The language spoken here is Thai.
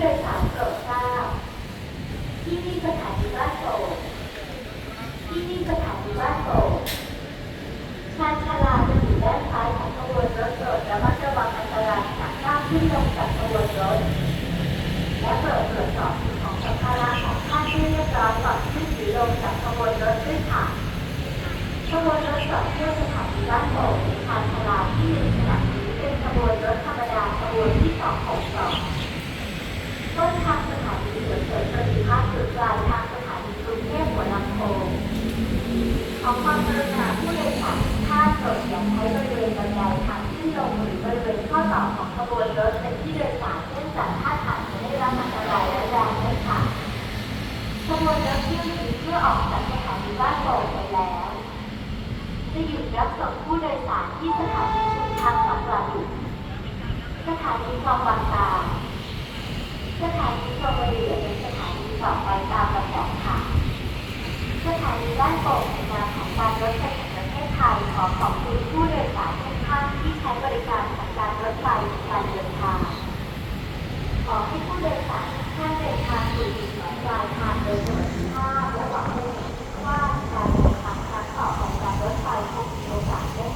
โดยสารโปรดทราบ ที่นี่สถานีบ้านโป่งที่นี่สถานีบ้านโป่งชานชาลาจะอยู่ด้านซ้ายของขบวนรถโปรดระมัดระวังอันตรายจากข้ามขึ้นลงจากขบวนรถ และโปรดตรวจสอบสิ่งของสัมภาระของท่านให้เรียบร้อยก่อนขึ้นหรือลงจากขบวนรถด้วยค่ะขบวนรถจอดเที่ยวสถานีบ้านโป่งชานชาลาที่หนึ่งขณะนี้เป็นขบวนรถธรรมดาขบวนที่สองของสอง ต้นทางสถานีสวนเสริมประสิทธิภาพจุดปลายทางสถานีกรุงเทพหัวลำโพงขอความกรุณาผู้โดยสารทุกท่านโปรดอย่าใช้บริเวณบันไดทางขึ้นลงหรือบริเวณข้อต่อของขบวนรถเป็นที่โดยสารเนื่องจากท่านอาจจะได้รับอันตรายและแรงได้ค่ะขบวนรถเที่ยวนี้เพื่อออกจากสถานีบ้านโป่งไปแล้ว จะหยุดรับส่งผู้โดยสารที่สถานีชุมทางหนองปลาดุสถานีคลองบางตาานีด้โปรดในนามของการรถไฟแห่งประเทศไทยขอขอบคุณผู้โดยสารทุกท่านที่ใช้บริการของการรถไฟในการเดินทาง ขอให้ผู้โดยสารทุกท่านเดินทางสู่จุดหมายปลายทางโดยสวัสดิภาพและหวังว่าการเดินทางครั้งต่อของการรถไฟคงมีโอกาสได้